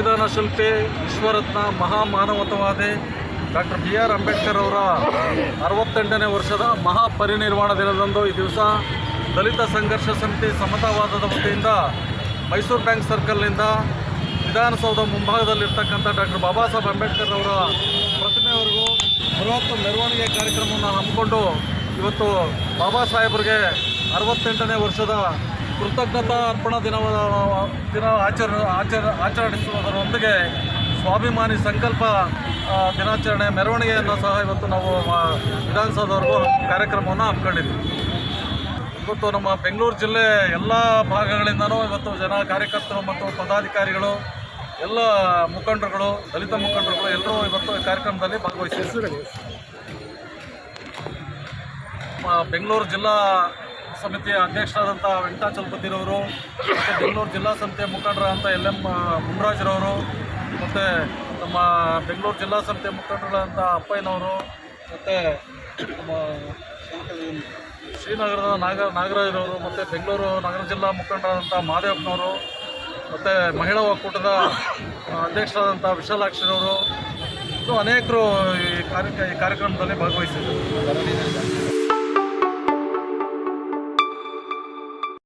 ಶಿಲ್ಪಿ ವಿಶ್ವರತ್ನ ಮಹಾಮಾನವತವಾದಿ ಡಾಕ್ಟರ್ ಬಿ ಆರ್ ಅಂಬೇಡ್ಕರ್ ಅವರ ಅರವತ್ತೆಂಟನೇ ವರ್ಷದ ಮಹಾಪರಿನಿರ್ವಾಣ ದಿನದಂದು ಈ ದಿವಸ ದಲಿತ ಸಂಘರ್ಷ ಸಮಿತಿ ಸಮತಾವಾದದ ವತಿಯಿಂದ ಮೈಸೂರು ಬ್ಯಾಂಕ್ ಸರ್ಕಲ್ನಿಂದ ವಿಧಾನಸೌಧ ಮುಂಭಾಗದಲ್ಲಿರ್ತಕ್ಕಂಥ ಡಾಕ್ಟರ್ ಬಾಬಾ ಸಾಹೇಬ್ ಅಂಬೇಡ್ಕರ್ ಅವರ ಪ್ರತಿಮೆವರೆಗೂ ಬೃಹತ್ ಮೆರವಣಿಗೆ ಕಾರ್ಯಕ್ರಮವನ್ನು ಹಮ್ಮಿಕೊಂಡು ಇವತ್ತು ಬಾಬಾ ಸಾಹೇಬರಿಗೆ ಅರವತ್ತೆಂಟನೇ ವರ್ಷದ ಕೃತಜ್ಞತಾ ಅರ್ಪಣಾ ದಿನ ದಿನ ಆಚರ ಆಚರ ಆಚರಿಸುವುದರೊಂದಿಗೆ ಸ್ವಾಭಿಮಾನಿ ಸಂಕಲ್ಪ ದಿನಾಚರಣೆ ಮೆರವಣಿಗೆಯನ್ನು ಸಹ ಇವತ್ತು ನಾವು ವಿಧಾನಸೌಧವರೆಗೂ ಕಾರ್ಯಕ್ರಮವನ್ನು ಹಮ್ಮಿಕೊಂಡಿದ್ದೀವಿ ಇವತ್ತು ನಮ್ಮ ಬೆಂಗಳೂರು ಜಿಲ್ಲೆ ಎಲ್ಲ ಭಾಗಗಳಿಂದನೂ ಇವತ್ತು ಜನ ಕಾರ್ಯಕರ್ತರು ಮತ್ತು ಪದಾಧಿಕಾರಿಗಳು ಎಲ್ಲ ಮುಖಂಡರುಗಳು ದಲಿತ ಮುಖಂಡರುಗಳು ಎಲ್ಲರೂ ಇವತ್ತು ಈ ಕಾರ್ಯಕ್ರಮದಲ್ಲಿ ಭಾಗವಹಿಸಿದ್ದಾರೆ. ಬೆಂಗಳೂರು ಜಿಲ್ಲಾ ಸಮಿತಿಯ ಅಧ್ಯಕ್ಷರಾದಂಥ ವೆಂಕಟಾಚಲಪತಿರವರು ಮತ್ತು ಬೆಂಗಳೂರು ಜಿಲ್ಲಾ ಸಮಿತಿಯ ಮುಖಂಡರಾದಂಥ ಎಲ್ ಎಂ ಮುಮರಾಜ್ರವರು ಮತ್ತು ನಮ್ಮ ಬೆಂಗಳೂರು ಜಿಲ್ಲಾ ಸಮಿತಿಯ ಮುಖಂಡರಾದಂಥ ಅಪ್ಪಯ್ಯನವರು ಮತ್ತು ನಮ್ಮ ಶ್ರೀನಗರದ ನಾಗ ನಾಗರಾಜ್ರವರು ಮತ್ತು ಬೆಂಗಳೂರು ನಗರ ಜಿಲ್ಲಾ ಮುಖಂಡರಾದಂಥ ಮಹಾದೇವಪ್ಪನವರು ಮತ್ತು ಮಹಿಳಾ ಒಕ್ಕೂಟದ ಅಧ್ಯಕ್ಷರಾದಂಥ ವಿಶಾಲಾಕ್ಷರವರು ಇನ್ನೂ ಅನೇಕರು ಈ ಕಾರ್ಯ ಈ ಕಾರ್ಯಕ್ರಮದಲ್ಲಿ ಭಾಗವಹಿಸಿದರು